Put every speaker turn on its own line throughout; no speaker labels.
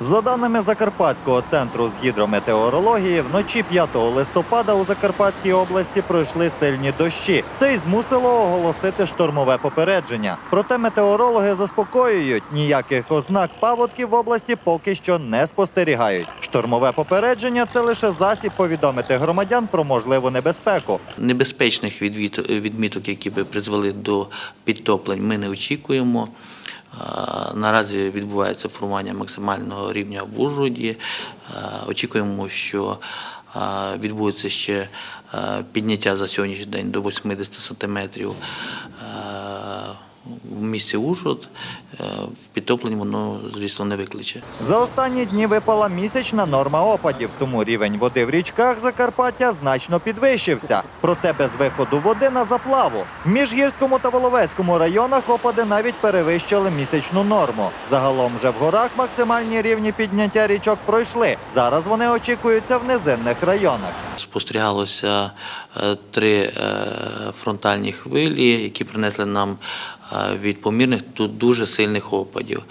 За даними Закарпатського центру з гідрометеорології, вночі 5 листопада у Закарпатській області пройшли сильні дощі. Це й змусило оголосити штормове попередження. Проте метеорологи заспокоюють, ніяких ознак паводків в області поки що не спостерігають. Штормове попередження це лише засіб повідомити громадян про можливу небезпеку.
Небезпечних відміток, які би призвели до підтоплень, ми не очікуємо. Наразі відбувається формування максимального рівня в Ужгороді. Очікуємо, що відбудеться ще підняття за сьогоднішній день до 80 сантиметрів в місті Ужгород. Е, Підтоплень воно, звісно, не викличе.
За останні дні випала місячна норма опадів, тому рівень води в річках Закарпаття значно підвищився. Проте без виходу води на заплаву. В Міжгірському та Воловецькому районах опади навіть перевищили місячну норму. Загалом же в горах максимальні рівні підняття річок пройшли. Зараз вони очікуються в низинних районах.
Спостерігалося е, три е, фронтальні хвилі, які принесли нам від помірних до дуже сильних опадів.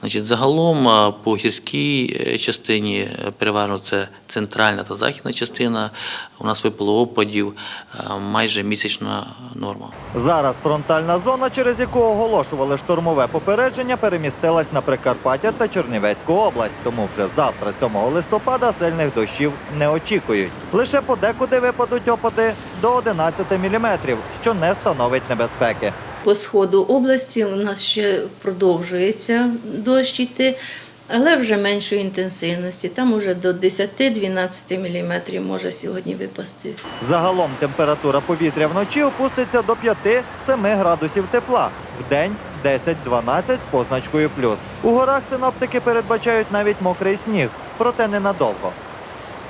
Значить, загалом по гірській е, частині, е, переважно це центральна та західна частина, у нас випало опадів е, майже місячна норма.
Зараз фронтальна зона, через яку оголошували штормове попередження, перемістилась на Прикарпаття та Чернівецьку область. Тому вже завтра, 7 листопада, сильних дощів не очікують. Лише подекуди випадуть опади до 11 міліметрів, що не становить небезпеки.
По сходу області у нас ще продовжується дощ йти, але вже меншої інтенсивності. Там уже до 10-12 мм може сьогодні випасти.
Загалом температура повітря вночі опуститься до 5-7 градусів тепла. Вдень 10-12 з позначкою плюс. У горах синоптики передбачають навіть мокрий сніг, проте ненадовго.